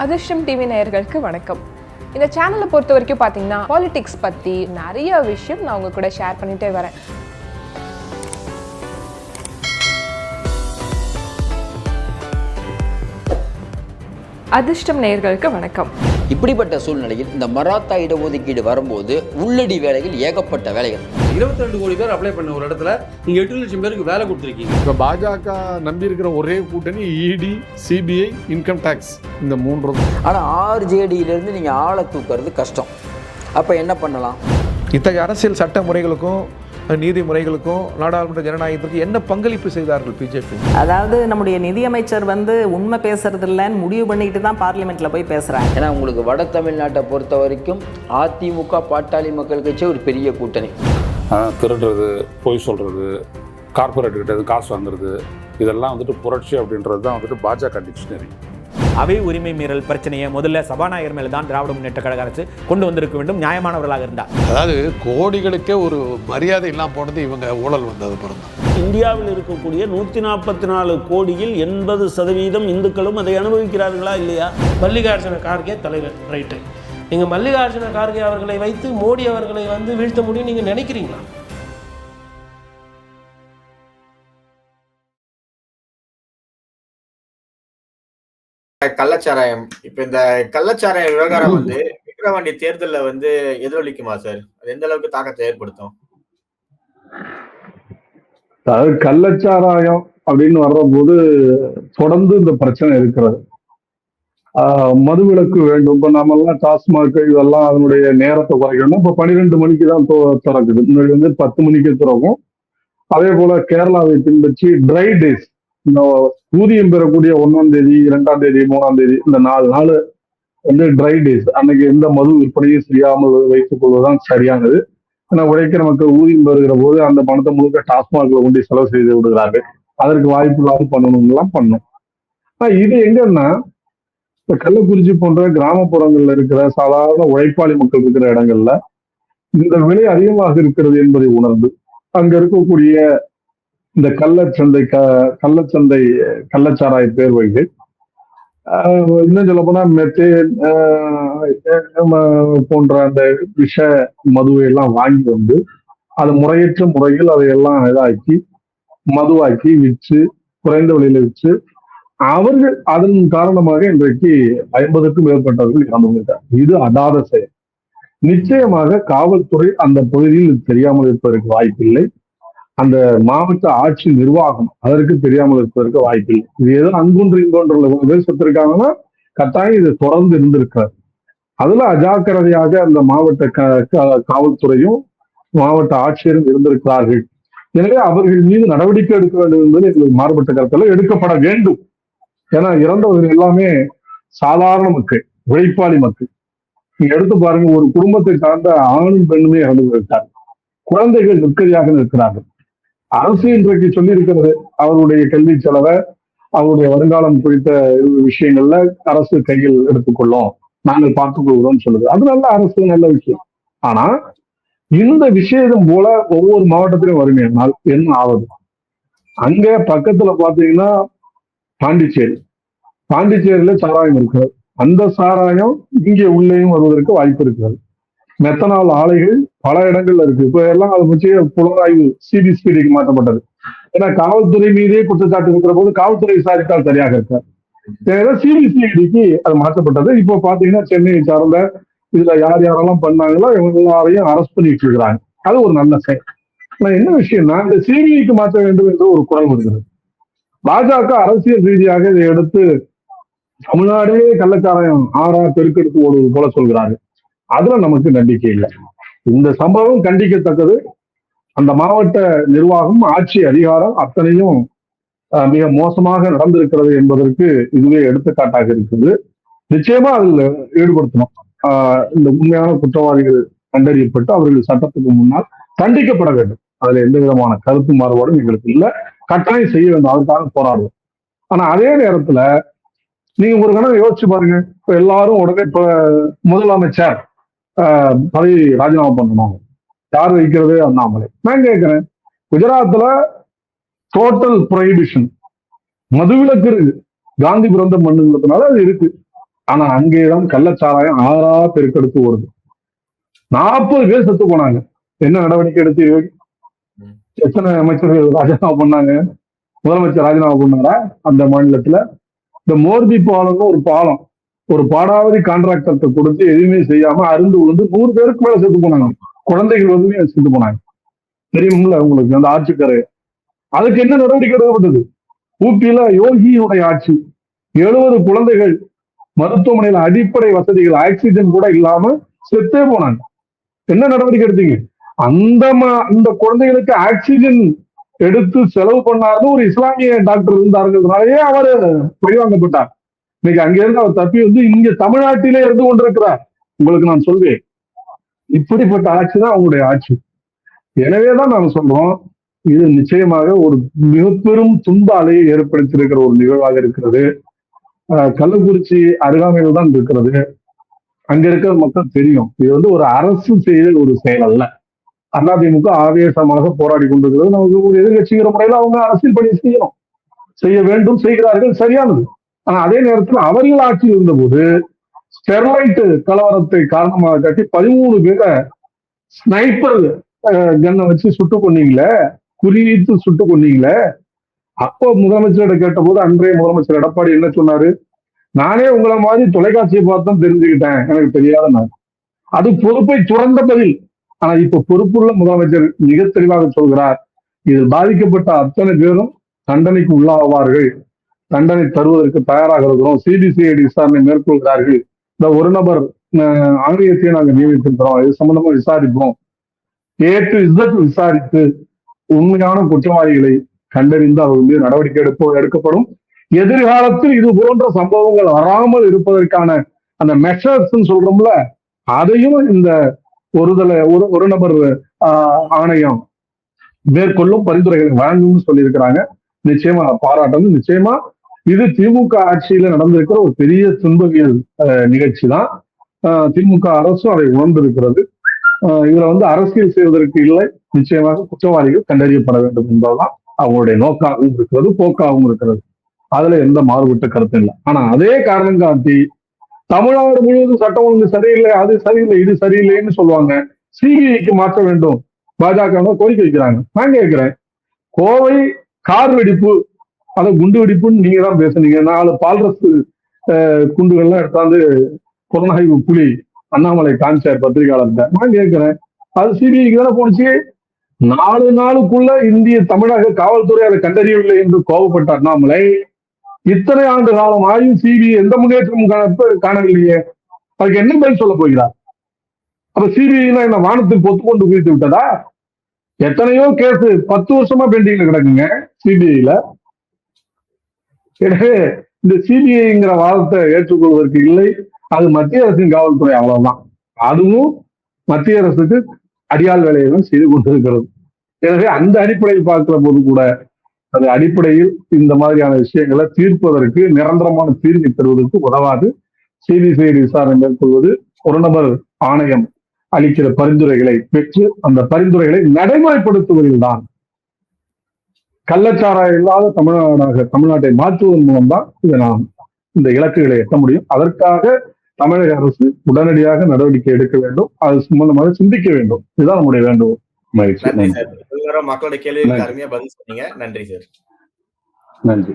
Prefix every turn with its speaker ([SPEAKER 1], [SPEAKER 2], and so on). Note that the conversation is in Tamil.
[SPEAKER 1] அதிர்ஷ்டம் டிவி நேயர்களுக்கு வணக்கம். இந்த சேனலை பொறுத்த வரைக்கும் பார்த்தீங்கன்னா பாலிடிக்ஸ் பற்றி நிறைய விஷயம் நான் உங்கள் கூட ஷேர் பண்ணிகிட்டே வரேன். அதிர்ஷ்டம் நேயர்களுக்கு வணக்கம்.
[SPEAKER 2] இப்படிப்பட்ட சூழ்நிலையில் இந்த மராத்தா இடஒதுக்கீடு வரும்போது உள்ளடி வேலைகள் ஏகப்பட்ட வேலைகள்.
[SPEAKER 3] இருபத்தி ரெண்டு கோடி பேர் அப்ளை பண்ண ஒரு இடத்துல நீங்க எட்டு லட்சம் பேருக்கு வேலை கொடுத்துருக்கீங்க.
[SPEAKER 4] இப்போ பாஜக நம்பி இருக்கிற ஒரே கூட்டணி இடி சிபிஐ இன்கம் டேக்ஸ் இந்த மூன்று
[SPEAKER 2] ஆனால் ஆர்ஜேடியிலேருந்து நீங்கள் ஆளை தூக்குறது கஷ்டம். அப்போ என்ன பண்ணலாம்?
[SPEAKER 5] இத்தகைய அரசியல் சட்ட முறைகளுக்கும் நீதிமுறைகளுக்கும் நாடாளுமன்ற ஜனநாயகத்திற்கு என்ன பங்களிப்பு செய்தார்கள் பிஜேபி
[SPEAKER 6] அதாவது நம்முடைய நிதியமைச்சர் வந்து உண்மை பேசுறது இல்லைன்னு முடிவு பண்ணிட்டு தான் பார்லிமெண்ட்ல போய் பேசுறாங்க
[SPEAKER 2] ஏன்னா உங்களுக்கு வட தமிழ்நாட்டை பொறுத்த வரைக்கும் அதிமுக பாட்டாளி மக்கள் கட்சி ஒரு பெரிய கூட்டணி.
[SPEAKER 7] திருடுறது பொய் சொல்கிறது கார்பரேட் கிட்ட இருந்து காசு வாங்குறது இதெல்லாம் வந்துட்டு புரட்சி அப்படின்றது தான் வந்துட்டு பாஜக டிக்ஷனரி
[SPEAKER 8] அவை உரிமை மீறல் பிரச்சனையை முதல்ல சபாநாயகர் மேல தான் திராவிட முன்னேற்ற கழக அரசு கொண்டு வந்திருக்க வேண்டும் நியாயமானவர்களாக இருந்தார்.
[SPEAKER 4] அதாவது கோடிகளுக்கே ஒரு மரியாதை இல்லாம போனது இவங்க ஊழல் வந்தது பிறந்தான்
[SPEAKER 9] இந்தியாவில் இருக்கக்கூடிய நூற்றி நாற்பத்தி நாலு கோடியில் எண்பது சதவீதம் இந்துக்களும் அதை அனுபவிக்கிறார்களா இல்லையா?
[SPEAKER 10] மல்லிகார்ஜுன கார்கே தலைவர் ரைட்டு. நீங்கள் மல்லிகார்ஜுன கார்கே அவர்களை வைத்து மோடி அவர்களை வந்து வீழ்த்த முடியும் நீங்கள் நினைக்கிறீங்களா?
[SPEAKER 11] கள்ளச்சாராயம். இப்ப இந்த கள்ளச்சாராய விவகாரம் வந்து விக்கிரவாண்டி தேர்தல்ல வந்து எதிரொலிக்குமா சார்? அது எந்த அளவுக்கு தாக்கத்தை ஏற்படுத்தும்?
[SPEAKER 12] அதாவது கள்ளச்சாராயம் அப்படின்னு வர்றபோது தொடர்ந்து இந்த பிரச்சனை இருக்கிறது. மதுவிலக்கு வேண்டும். இப்ப நாமெல்லாம் டாஸ்மாக் இதெல்லாம் அதனுடைய நேரத்தை குறைக்கணும். இப்ப பன்னிரெண்டு மணிக்கு தான் திறக்குது. முன்னாடி வந்து பத்து மணிக்கு திறக்கும். அதே போல கேரளாவை பின்பற்றி ட்ரை டேஸ். இந்த ஊதியம் பெறக்கூடிய ஒன்னாம் தேதி இரண்டாம் தேதி மூணாம் தேதி இந்த நாலு நாள் வந்து ட்ரை டேஸ் அன்னைக்கு எந்த மது விற்பனையும் செய்யாமல் வைத்துக் கொள்வதுதான் சரியானது. ஆனா உழைக்கிற மக்கள் ஊதியம் பெறுகிற போது அந்த பணத்தை முழுக்க டாஸ்மாக்ல கொண்டு செலவு செய்து விடுகிறார்கள். அதற்கு வாய்ப்பு இல்லாமல் பண்ணணும்லாம் பண்ணும். ஆனா இது எங்கன்னா இப்போ கள்ளக்குறிச்சி போன்ற கிராமப்புறங்கள்ல இருக்கிற சாதாரண உழைப்பாளி மக்கள் இருக்கிற இடங்கள்ல இந்த விலை அதிகமாக இருக்கிறது என்பதை உணர்ந்து அங்க இருக்கக்கூடிய இந்த கள்ளச்சந்தை க கள்ளச்சந்தை கள்ளச்சாராய பேர் வைத்து இன்னும் சொல்ல போனா மெத்தே போன்ற அந்த விஷ மதுவை எல்லாம் வாங்கி வந்து அது முறையற்ற முறையில் அதையெல்லாம் இதாக்கி மதுவாக்கி விற்று குறைந்த விலையில விற்று அவர்கள் அதன் காரணமாக இன்றைக்கு ஐம்பதுக்கும் மேற்பட்டவர்கள் இறந்து இது அடாத செயல். நிச்சயமாக காவல்துறை அந்த பகுதியில் தெரியாமல் இருப்பதற்கு வாய்ப்பில்லை. அந்த மாவட்ட ஆட்சி நிர்வாகம் அதற்கு தெரியாமல் இருப்பதற்கு வாய்ப்பில்லை. இது ஏதோ அங்குன்று இங்கொன்று உபதேசத்திற்காகனா கட்டாயம் இது தொடர்ந்து இருந்திருக்காரு அதுல அஜாக்கிரதையாக அந்த மாவட்ட காவல்துறையும் மாவட்ட ஆட்சியரும் இருந்திருக்கிறார்கள். எனவே அவர்கள் மீது நடவடிக்கை எடுக்க வேண்டும் என்பது எங்களுக்கு மாறுபட்ட கருத்தில் எடுக்கப்பட வேண்டும். ஏன்னா இறந்தவர்கள் எல்லாமே சாதாரண மக்கள் உழைப்பாளி மக்கள். நீங்க எடுத்து பாருங்க ஒரு குடும்பத்தை சார்ந்த ஆணும் பெண்ணுமே இறந்து விட்டார் குழந்தைகள் நிற்கதியாக நிற்கிறார்கள். அரசு இன்றைக்கு சொல்லி இருக்கிறது அவருடைய கல்வி செலவை அவருடைய வருங்காலம் குறித்த விஷயங்கள்ல அரசு கையில் எடுத்துக்கொள்ளும். நாங்கள் பார்த்துக் கொள்கிறோம் சொல்லுது. அது நல்ல அரசு நல்ல விஷயம். ஆனா இந்த விஷயம் போல ஒவ்வொரு மாவட்டத்திலும் வருமேனால் என்ன ஆகுது அங்க பக்கத்துல பாத்தீங்கன்னா பாண்டிச்சேரி. பாண்டிச்சேரியில சாராயம் இருக்கிறது. அந்த சாராயம் இங்கே உள்ளேயும் வருவதற்கு வாய்ப்பு இருக்கிறது. மெத்தனால் ஆலைகள் பல இடங்கள்ல இருக்கு. இப்ப எல்லாம் அதை பற்றி புலனாய்வு சிபிசிடிக்கு மாற்றப்பட்டது. ஏன்னா காவல்துறை மீதே குற்றச்சாட்டு இருக்கிற போது காவல்துறை விசாரித்தால் சரியாக இருக்காது. சிபிசிஐடிக்கு அது மாற்றப்பட்டது. இப்போ பாத்தீங்கன்னா சென்னையை சார்ந்த இதுல யார் யாரெல்லாம் பண்ணாங்களோ இவங்க எல்லாரையும் அரெஸ்ட் பண்ணிட்டு இருக்கிறாங்க. அது ஒரு நல்ல செயல். ஆனா என்ன விஷயம்னா இந்த சிபிஐக்கு மாற்ற வேண்டும் என்று ஒரு குரல் வருகிறது. பாஜக அரசியல் ரீதியாக இதை எடுத்து தமிழ்நாடே கள்ளச்சாராயம் ஆறா பெருக்கெடுத்து ஓடுவது போல சொல்கிறார்கள். அதுல நமக்கு நம்பிக்கை இல்லை. இந்த சம்பவம் கண்டிக்கத்தக்கது. அந்த மாவட்ட நிர்வாகம் ஆட்சி அதிகாரம் அத்தனையும் மிக மோசமாக நடந்திருக்கிறது என்பதற்கு இதுவே எடுத்துக்காட்டாக இருக்குது. நிச்சயமா அதில் ஈடுபடுத்தணும். ஆஹ், இந்த உண்மையான குற்றவாளிகள் கண்டறியப்பட்டு அவர்கள் சட்டத்துக்கு முன்னால் தண்டிக்கப்பட வேண்டும். அதுல எந்த விதமான கருத்து மாறுபாடும் எங்களுக்கு இல்லை. கட்டாயம் செய்ய வேண்டும். அதுக்காக போராடுவோம். ஆனா அதே நேரத்துல நீங்க ஒரு கணக்கு யோசிச்சு பாருங்க. இப்ப எல்லாரும் உடனே இப்ப முதலமைச்சர் பதவி ராஜினாமா பண்ணணும். யார் வைக்கிறது? அண்ணாமலை. நான் கேட்கிறேன். குஜராத்ல டோட்டல் ப்ரொஹிபிஷன் மதுவிலக்கு இருக்கு. காந்தி பிறந்த மண்ணுங்கிறதுனால அது இருக்கு. ஆனா அங்கேதான் கள்ளச்சாராயம் ஆறா பெருக்கெடுத்து ஓடுது. நாற்பது பேர் செத்து போனாங்க. என்ன நடவடிக்கை எடுத்து எத்தனை அமைச்சர்கள் ராஜினாமா பண்ணாங்க? முதலமைச்சர் ராஜினாமா பண்ணாரா? அந்த மாநிலத்துல. இந்த மோர்பி பாலம்னு ஒரு பாலம். ஒரு பாடாவதி கான்ட்ராக்டர்கிட்ட கொடுத்து எதுவுமே செய்யாம அருந்து விழுந்து நூறு பேருக்கு மேல செத்து போனாங்க. குழந்தைகள் வந்து செத்து போனாங்க. தெரியும்ல உங்களுக்கு? அந்த ஆட்சிக்கரை. அதுக்கு என்ன நடவடிக்கை எடுக்கப்பட்டது? ஊட்டியில யோகியினுடைய ஆட்சி. எழுபது குழந்தைகள் மருத்துவமனையில அடிப்படை வசதிகள் ஆக்சிஜன் கூட இல்லாம செத்தே போனாங்க. என்ன நடவடிக்கை எடுத்தீங்க? அந்த அந்த குழந்தைகளுக்கு ஆக்சிஜன் எடுத்து செலவு பண்ணாருன்னு ஒரு இஸ்லாமிய டாக்டர் இருந்தாருங்கிறதுனாலயே அவர் பழிவாங்கப்பட்டார். இன்னைக்கு அங்கிருந்து அவர் தப்பி வந்து இங்க தமிழ்நாட்டிலே இருந்து கொண்டிருக்கிறார். உங்களுக்கு நான் சொல்வேன். இப்படிப்பட்ட ஆட்சி தான் அவங்களுடைய ஆட்சி. எனவேதான் நான் சொல்றோம் இது நிச்சயமாக ஒரு மிக பெரும் துன்ப அலையை ஏற்படுத்தியிருக்கிற ஒரு நிகழ்வாக இருக்கிறது. கள்ளக்குறிச்சி அருகாமையில் தான் இருக்கிறது. அங்க இருக்கிற மக்கள் தெரியும். இது வந்து ஒரு அரசு செய்த ஒரு செயல் அல்ல. அதிமுக ஆவேசமாக போராடி கொண்டிருக்கிறது. நமக்கு ஒரு எதிர்கட்சிங்கிற முறையில் அவங்க அரசியல் பணி செய்யணும். செய்ய வேண்டும் செய்கிறார்கள் சரியானது. ஆனா அதே நேரத்தில் அவர்கள் ஆட்சியில் இருந்தபோது ஸ்டெர்லைட் கலவரத்தை காரணமாக காட்டி பதிமூணு பேரை ஸ்னைப்பர் கன்னை வச்சு சுட்டு கொன்னீங்களே குறிவித்து சுட்டு கொன்னீங்களே. அப்போ முதலமைச்சரிடம் கேட்டபோது அன்றைய முதலமைச்சர் எடப்பாடி என்ன சொன்னாரு? நானே உங்களை மாதிரி தொலைக்காட்சியை பார்த்தும் தெரிஞ்சுக்கிட்டேன் எனக்கு தெரியாத நான். அது பொறுப்பை துறந்த பதில். ஆனா இப்ப பொறுப்புள்ள முதலமைச்சர் மிக தெளிவாக சொல்கிறார். இதில் பாதிக்கப்பட்ட அத்தனை பேரும் தண்டனைக்கு உள்ளாவார்கள். தண்டனை தருவதற்கு தயாராக இருக்கிறோம். சிபிசிஐடி விசாரணை மேற்கொள்கிறார்கள். இந்த ஒரு நபர் அஹ், நாங்கள் நியமித்திருக்கிறோம். இது சம்பந்தமா விசாரிப்போம். ஏற்று இசட் விசாரித்து உண்மையான குற்றவாளிகளை கண்டறிந்து அவர் மீது நடவடிக்கை எடுப்போ எடுக்கப்படும். எதிர்காலத்தில் இது போன்ற சம்பவங்கள் வராமல் இருப்பதற்கான அந்த மெஷர்ஸ் சொல்றோம்ல அதையும் இந்த ஒருதலை ஒரு ஒரு நபர் ஆஹ், ஆணையம் மேற்கொள்ளும் பரிந்துரைகளை வழங்கும்னு சொல்லியிருக்கிறாங்க. நிச்சயமா பாராட்டணும். நிச்சயமா இது திமுக ஆட்சியில நடந்திருக்கிற ஒரு பெரிய துன்பவியல் நிகழ்ச்சி தான் திமுக அரசும் அதை உணர்ந்திருக்கிறது. ஆஹ் இதுல வந்து அரசியல் செய்வதற்கு இல்லை நிச்சயமாக குற்றவாளிகள் கண்டறியப்பட வேண்டும் என்பதுதான் அவங்களுடைய நோக்காகவும் இருக்கிறது போக்காகவும் இருக்கிறது. அதுல எந்த மாறுபட்ட கருத்தும் இல்லை. ஆனா அதே காரணம் காட்டி தமிழ்நாடு முழுவதும் சட்டம் ஒழுங்கு சரியில்லை அது சரியில்லை இது சரியில்லைன்னு சொல்லுவாங்க. சிபிஐக்கு மாற்ற வேண்டும். பாஜக கோரிக்கை வைக்கிறாங்க. நான் கேட்கிறேன் கோவை கார் வெடிப்பு அதை குண்டு வெடிப்புன்னு நீங்க தான் பேசுனீங்க. நாலு பால்ரஸ் குண்டுகள்லாம் எடுத்தாந்து புலனாய்வு புலி அண்ணாமலை காமிச்சார் பத்திரிகையாளர்கிட்ட. நான் கேட்கிறேன். அது சிபிஐக்கு தானே போனுச்சு நாலு நாளுக்குள்ள இந்திய தமிழக காவல்துறை அதை கண்டறியவில்லை என்று கோபப்பட்ட அண்ணாமலை. இத்தனை ஆண்டு காலம் ஆயும் சிபிஐ எந்த முன்னேற்றமும் காணவில்லையே. அதுக்கு என்ன பதில் சொல்ல போகிறார்? அப்ப சிபிஐனா என்ன வானத்துக்கு பொத்து கொண்டு குவித்து விட்டதா? எத்தனையோ கேஸ் பத்து வருஷமா பெண்டிங்ல கிடக்குங்க சிபிஐல. எனவே இந்த சிபிஐங்கிற வாதத்தை ஏற்றுக்கொள்வதற்கு இல்லை. அது மத்திய அரசின் காவல்துறை அவ்வளவுதான். அதுவும் மத்திய அரசுக்கு அடியால் வேலையை தான் செய்து கொண்டிருக்கிறது. எனவே அந்த அடிப்படையில் பார்க்கிற போது கூட அது அடிப்படையில் இந்த மாதிரியான விஷயங்களை தீர்ப்பதற்கு நிரந்தரமான தீர்வை தருவதற்கு உதவாது. சிபிசிஐடி விசாரணை மேற்கொள்வது ஒரு நபர் ஆணையம் அளிக்கிற பரிந்துரைகளை பெற்று அந்த பரிந்துரைகளை நடைமுறைப்படுத்துவதில் தான் கள்ளச்சாராயம் இல்லாத தமிழ்நாடாக தமிழ்நாட்டை மாற்றுவதன் மூலம் தான் இதை நாம் இந்த இலக்குகளை எட்ட முடியும். அதற்காக தமிழக அரசு உடனடியாக நடவடிக்கை எடுக்க வேண்டும். அது சம்பந்தமாக சிந்திக்க வேண்டும். இதுதான் நம்முடைய வேண்டுகோள்.
[SPEAKER 11] மக்களுடைய கேள்விகளுக்கு. அருமையா பதில் சொன்னீங்க. நன்றி சார்.
[SPEAKER 12] நன்றி.